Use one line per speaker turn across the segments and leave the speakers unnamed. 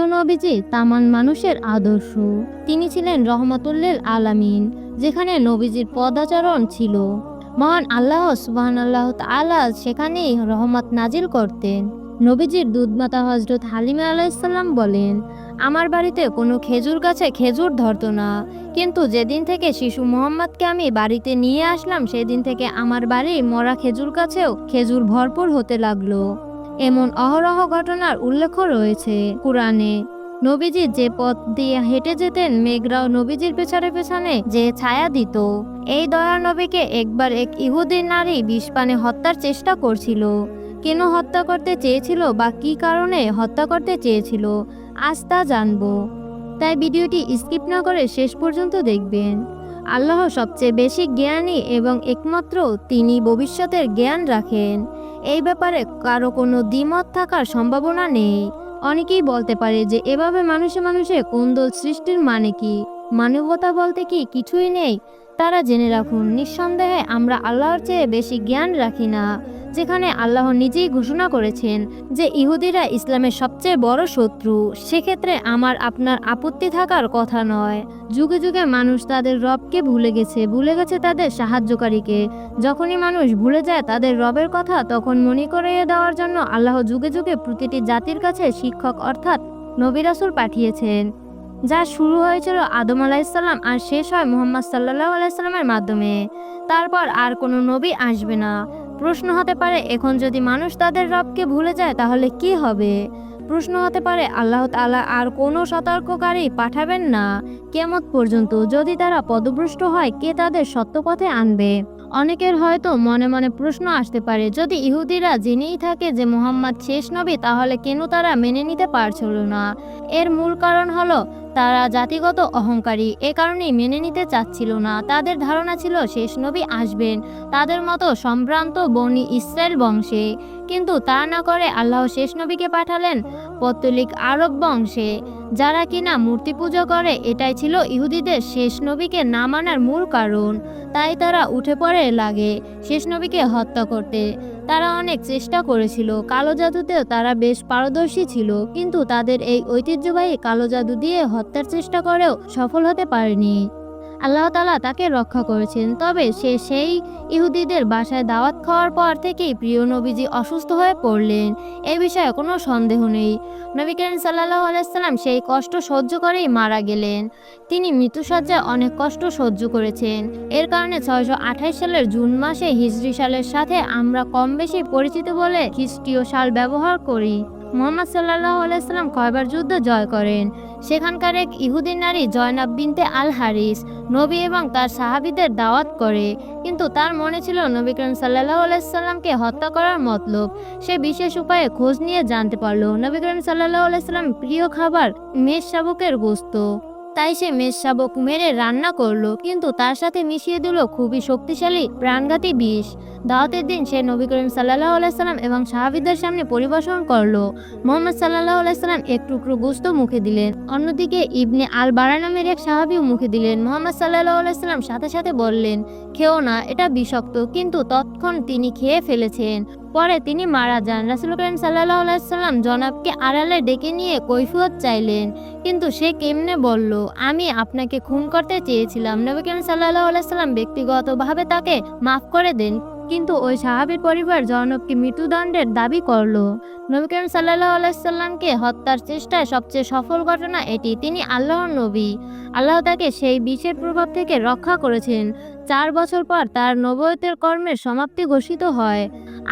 প্রিয় নবীজি তামান মানুষের আদর্শ। তিনি ছিলেন রহমতুল্লিল আলামিন, যেখানে নবীজির পদাচরণ ছিল। মহান আল্লাহ সুবহান আল্লাহ তালা সেখানেই রহমত নাজিল করতেন। নবীজির দুধমাতা হজরত হালিমা আলাইসাল্লাম বলেন, আমার বাড়িতে কোনো খেজুর গাছে খেজুর ধরতো না, কিন্তু যেদিন থেকে শিশু মোহাম্মদকে আমি বাড়িতে নিয়ে আসলাম, সেদিন থেকে আমার বাড়ির মরা খেজুর গাছেও খেজুর ভরপুর হতে লাগল। এমন অহরহ ঘটনার উল্লেখ রয়েছে। কোরআনে নবীজি যে পথ দিয়ে হেঁটে যেতেন, মেঘরাও নবীজির পেছনে পেছনে যে ছায়া দিত। এই দয়া নবীকে একবার এক ইহুদির নারী বিষপানে হত্যার চেষ্টা করছিল। কেন হত্যা করতে চেয়েছিল বা কী কারণে হত্যা করতে চেয়েছিল, আজ তা জানব। তাই ভিডিওটি স্কিপ না করে শেষ পর্যন্ত দেখবেন। আল্লাহ সবচেয়ে বেশি জ্ঞানী এবং একমাত্র তিনি ভবিষ্যতের জ্ঞান রাখেন। এই ব্যাপারে কারও কোনো দ্বিমত থাকার সম্ভাবনা নেই। অনেকেই বলতে পারে যে, এভাবে মানুষে মানুষে কুন্দল সৃষ্টির মানে কি? মানবতা বলতে কি কিছুই নেই? তারা জেনে রাখুন, নিঃসন্দেহে আমরা আল্লাহর চেয়ে বেশি জ্ঞান রাখি না। যেখানে আল্লাহ নিজেই ঘোষণা করেছেন যে ইহুদিরা ইসলামের সবচেয়ে বড় শত্রু, সেক্ষেত্রে আমার আপনার আপত্তি থাকার কথা নয়। যুগে যুগে মানুষ তাদের রবকে ভুলে গেছে ভুলে গেছে তাদের সাহায্যকারীকে। যখনই মানুষ ভুলে যায় তাদের রবের কথা, তখন মনে করিয়ে দেওয়ার জন্য আল্লাহ যুগে যুগে প্রতিটি জাতির কাছে শিক্ষক অর্থাৎ নবী রাসূল পাঠিয়েছেন। যা শুরু হয়েছিল আদম আলাইসাল্লাম আর শেষ হয় মোহাম্মদ সাল্লাহ আলাইসাল্লামের মাধ্যমে। তারপর আর কোনো নবী আসবে না। প্রশ্ন হতে পারে, এখন যদি মানুষ তাদের রবকে ভুলে যায়, তাহলে কি হবে? প্রশ্ন হতে পারে, আল্লাহ তালা আর কোনো সতর্ককারী পাঠাবেন না। কেমত পর্যন্ত যদি তারা পদভ্রষ্ট হয়, কে তাদের সত্য পথে আনবে? অনেকের হয়তো মনে মনে প্রশ্ন আসতে পারে, যদি ইহুদিরা জেনেই থাকে যে মোহাম্মদ শেষ নবী, তাহলে কেন তারা মেনে নিতে পারছিল না? এর মূল কারণ হলো, তারা জাতিগত অহংকারী, এ কারণেই মেনে নিতে চাচ্ছিল না। তাদের ধারণা ছিল শেষ নবী আসবেন, তাদের মতো সম্ভ্রান্ত বনি ইসরায়েল বংশে। কিন্তু তা না করে আল্লাহ শেষ নবীকে পাঠালেন পত্তলিক আরব বংশে, যারা কিনা মূর্তি পুজো করে, এটাই ছিল ইহুদিদের শেষ নবীকে না মানার মূল কারণ। তাই তারা উঠে পড়ে লাগে, শেষ নবীকে হত্যা করতে। তারা অনেক চেষ্টা করেছিল, কালো জাদুতেও তারা বেশ পারদর্শী ছিল, কিন্তু তাদের এই ঐতিহ্যবাহী কালো জাদু দিয়ে হত্যার চেষ্টা করেও সফল হতে পারেনি। আল্লাহ তালা তাকে রক্ষা করেছেন। তবে সে সেই ইহুদিদের বাসায় দাওয়াত খাওয়ার পর থেকেই প্রিয় নবীজি অসুস্থ হয়ে পড়লেন। এ বিষয়ে কোনো সন্দেহ নেই। নবী করিম সাল্লাহ আলাইসাল্লাম সেই কষ্ট সহ্য করেই মারা গেলেন। তিনি মৃত্যুসজ্জায় অনেক কষ্ট সহ্য করেছেন। এর কারণে ছয়শো আঠাশ সালের জুন মাসে হিজরি সালের সাথে আমরা কম বেশি পরিচিত বলে খ্রিস্টীয় সাল ব্যবহার করি। মোহাম্মদ সাল্লাহ আলাইসাল্লাম কয়বার যুদ্ধ জয় করেন? সেখানকার এক ইহুদি নারী জয়নাব বিনতে আল হারিস নবী এবং তার সাহাবিদের দাওয়াত করে। কিন্তু তার মনে ছিল নবী করিম সাল্লাহ আলাইসাল্লামকে হত্যা করার মতলব। সে বিশেষ উপায়ে খোঁজ নিয়ে জানতে পারল। নবী করিম সাল্লাহ আলাইসাল্লাম প্রিয় খাবার মেষ শাবকের গোস্ত। তাই সে মেষ শাবক মেরে রান্না করল, কিন্তু তার সাথে মিশিয়ে দিল খুবই শক্তিশালী প্রাণঘাতী বিষ। দাওয়াতের দিন সে নবী করিম সাল্লাহ আলাইসাল্লাম এবং সাহাবিদের সামনে পরিবেশন করল। মোহাম্মদ সাল্লাহ আলাইসাল্লাম এক টুকরো গুস্ত মুখে দিলেন, অন্যদিকে ইবনে আল বারা নামের এক সাহাবিও মুখে দিলেন। মোহাম্মদ সাল্লাহ আলাইসাল্লাম সাথে সাথে বললেন, খেও না, এটা বিষাক্ত। কিন্তু তৎক্ষণ তিনি খেয়ে ফেলেছেন। পরে তিনি মারা যান। রাসুল করিম সাল্লাহ আলাইসাল্লাম জনাবকে আড়ালে ডেকে নিয়ে কৈফিয়ত চাইলেন। কিন্তু সে কেমনে বলল, আমি আপনাকে খুন করতে চেয়েছিলাম। নবী করিম সাল্লাহ আলাইসাল্লাম ব্যক্তিগতভাবে তাকে মাফ করে দেন। কিন্তু ওই সাহাবির পরিবার জনবকে মৃত্যুদণ্ডের দাবি করল। নবী করিম সাল্লাহ আলাইসাল্লামকে হত্যার চেষ্টায় সবচেয়ে সফল ঘটনা এটি। তিনি আল্লাহর নবী। আল্লাহ তাকে সেই বিষের প্রভাব থেকে রক্ষা করেছেন। চার বছর পর তার নবয়তের কর্মের সমাপ্তি ঘোষিত হয়।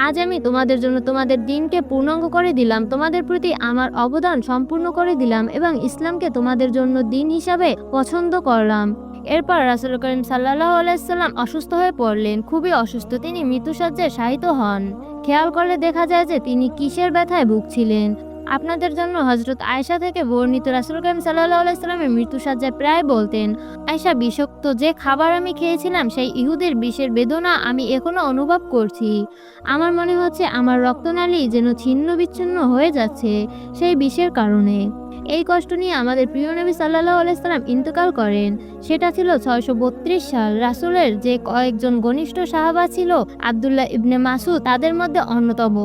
আজ আমি তোমাদের জন্য তোমাদের দিনকে পূর্ণাঙ্গ করে দিলাম। তোমাদের প্রতি আমার অবদান সম্পূর্ণ করে দিলাম এবং ইসলামকে তোমাদের জন্য দিন হিসাবে পছন্দ করলাম। এরপর রাসুল করিম সাল্লাহ আলাইসাল্লাম অসুস্থ হয়ে পড়লেন। খুবই অসুস্থ, তিনি মৃত্যুসজ্জায় শায়িত হন। খেয়াল করলে দেখা যায় যে তিনি কিসের ব্যথায় ভুগছিলেন। আপনাদের জন্য হজরত আয়সা থেকে বর্ণিত রাসুল করিম সাল্লাহ আলাইসাল্লামের মৃত্যুসজ্জায় প্রায় বলতেন আয়সা বিষাক্ত যে খাবার আমি খেয়েছিলাম, সেই ইহুদের বিষের বেদনা আমি এখনও অনুভব করছি। আমার মনে হচ্ছে আমার রক্তনালী যেন ছিন্ন বিচ্ছিন্ন হয়ে যাচ্ছে সেই বিষের কারণে। এই কষ্ট নিয়ে আমাদের প্রিয় নবী সাল্লাহ আলাইসাল্লাম ইন্তকাল করেন। সেটা ছিল ছয়শো বত্রিশ সাল। রাসুলের যে কয়েকজন ঘনিষ্ঠ সাহাবা ছিল, আবদুল্লাহ ইবনে মাসুদ তাদের মধ্যে অন্যতম।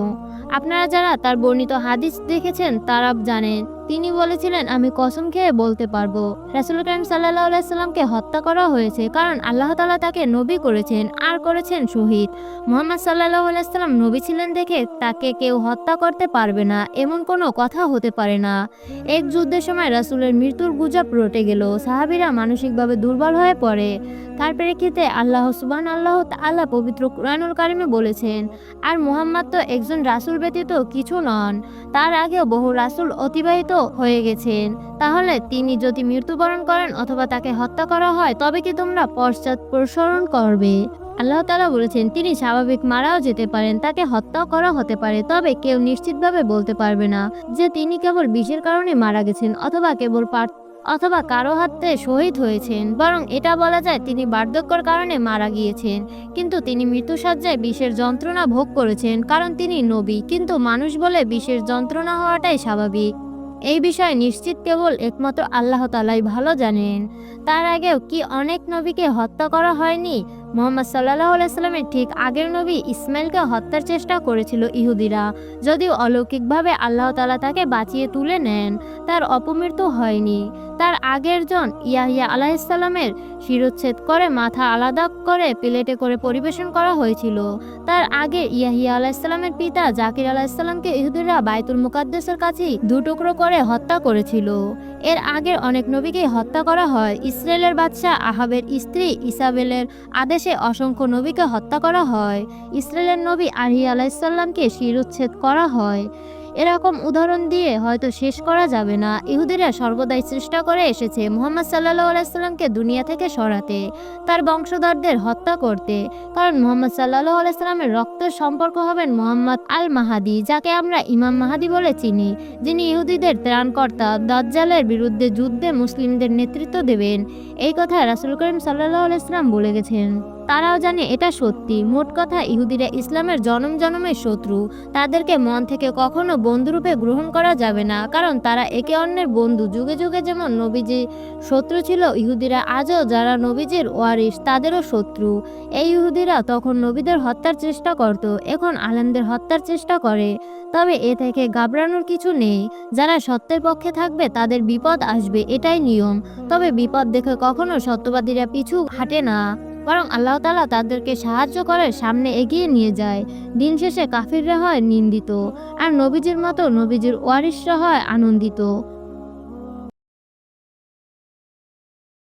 আপনারা যারা তার বর্ণিত হাদিস দেখেছেন, তারা জানেন তিনি বলেছিলেন, আমি কসম খেয়ে বলতে পারব। রাসুল করিম সাল্লাহ আলাইসাল্লামকে হত্যা করা হয়েছে কারণ আল্লাহ তালা তাকে নবী করেছেন আর করেছেন শহীদ। মোহাম্মদ সাল্লাহ আলাইসাল্লাম নবী ছিলেন দেখে তাকে কেউ হত্যা করতে পারবে না, এমন কোনো কথা হতে পারে না। এক যুদ্ধের সময় রাসুলের মৃত্যুর গুজব রটে গেল, সাহাবিরা মানসিকভাবে দুর্বল হয়ে পড়ে। তার প্রেক্ষিতে আল্লাহ সুবান আল্লাহ আল্লাহ পবিত্র কুরআনুল কারিমে বলেছেন, আর মোহাম্মদ তো একজন রাসূল ব্যতীত কিছু নন। তার আগেও বহু রাসূল অতিবাহিত হয়ে গেছেন। তাহলে তিনি যদি মৃত্যুবরণ করেন অথবা তাকে হত্যা করা হয়, তবে কি তোমরা পশ্চাৎ প্রসরণ করবে? আল্লাহ তালা বলেছেন, তিনি স্বাভাবিক মারাও যেতে পারেন, তাকে হত্যাও করা হতে পারে, তবে কেউ নিশ্চিতভাবে বলতে পারবে না যে তিনি কেবল বিষের কারণে মারা গেছেন অথবা কেবল অথবা কারও হাতে শহীদ হয়েছেন, বরং এটা বলা যায় তিনি বার্ধক্যর কারণে মারা গিয়েছেন। কিন্তু তিনি মৃত্যুসজ্জায় বিষের যন্ত্রণা ভোগ করেছেন, কারণ তিনি নবী। কিন্তু মানুষ বলে বিষের যন্ত্রণা হওয়াটাই স্বাভাবিক। এই বিষয়ে নিশ্চিত কেবল একমাত্র আল্লাহ তালাই ভালো জানেন। তার আগেও কি অনেক নবীকে হত্যা করা হয়নি? মোহাম্মদ সাল্লাহ আলাইস্লামের ঠিক আগের নবী ইসমাইলকে হত্যার চেষ্টা করেছিল ইহুদিরা। যদিও অলৌকিকভাবে আল্লাহ তালা তাকে বাঁচিয়ে তুলে নেন, তার অপমৃত্যু হয়নি। তার আগের জন ইয়াহিয়া আলাহিসাল্লামের শিরোচ্ছেদ করে মাথা আলাদা করে প্লেটে করে পরিবেশন করা হয়েছিল। তার আগে ইয়াহিয়া আলাহিসাল্লামের পিতা জাকির আলাহিসাল্লামকে ইহুদিরা বাইতুল মুকাদ্দেসের কাছেই দুটুকরো করে হত্যা করেছিল। এর আগের অনেক নবীকেই হত্যা করা হয়। ইসরায়েলের বাদশাহ আহাবের স্ত্রী ইসাবেলের আদেশে অসংখ্য নবীকে হত্যা করা হয়। ইসরায়েলের নবী আহি আলাইসাল্লামকে শিরোচ্ছেদ করা হয়। এরকম উদাহরণ দিয়ে হয়তো শেষ করা যাবে না। ইহুদিরা সর্বদাই চেষ্টা করে এসেছে মোহাম্মদ সাল্লাহ আলাইসাল্লামকে দুনিয়া থেকে সরাতে, তার বংশধরদের হত্যা করতে। কারণ মোহাম্মদ সাল্লাহ আলাইসাল্লামের রক্তের সম্পর্ক হবেন মোহাম্মদ আল মাহাদি যাকে আমরা ইমাম মাহাদি বলে চিনি, যিনি ইহুদিদের ত্রাণকর্তা, দাজ্জালের বিরুদ্ধে যুদ্ধে মুসলিমদের নেতৃত্ব দেবেন। এই কথা রাসুল করিম সাল্লাহ আলাইসলাম বলে গেছেন। তারাও জানে এটা সত্যি। মোট কথা, ইহুদিরা ইসলামের জনম জনমের শত্রু। তাদেরকে মন থেকে কখনো বন্ধুরূপে গ্রহণ করা যাবে না, কারণ তারা একে অন্যের বন্ধু। যুগে যুগে যেমন নবীজি শত্রু ছিল, ইহুদিরা আজও যারা নবীজির ওয়ারিস তাদেরও শত্রু। এই ইহুদিরা তখন নবীদের হত্যার চেষ্টা করত, এখন আলেমদের হত্যার চেষ্টা করে। তবে এ থেকে ঘাবড়ানোর কিছু নেই। যারা সত্যের পক্ষে থাকবে, তাদের বিপদ আসবে, এটাই নিয়ম। তবে বিপদ দেখে কখনো সত্যবাদীরা পিছু হাঁটে না। বরং আল্লাহ তালা তাদেরকে সাহায্য করে সামনে এগিয়ে নিয়ে যায়। দিন শেষে কাফিররা হয় নিন্দিত, আর নবীজির মতো নবীজির ওয়ারিসরা হয় আনন্দিত।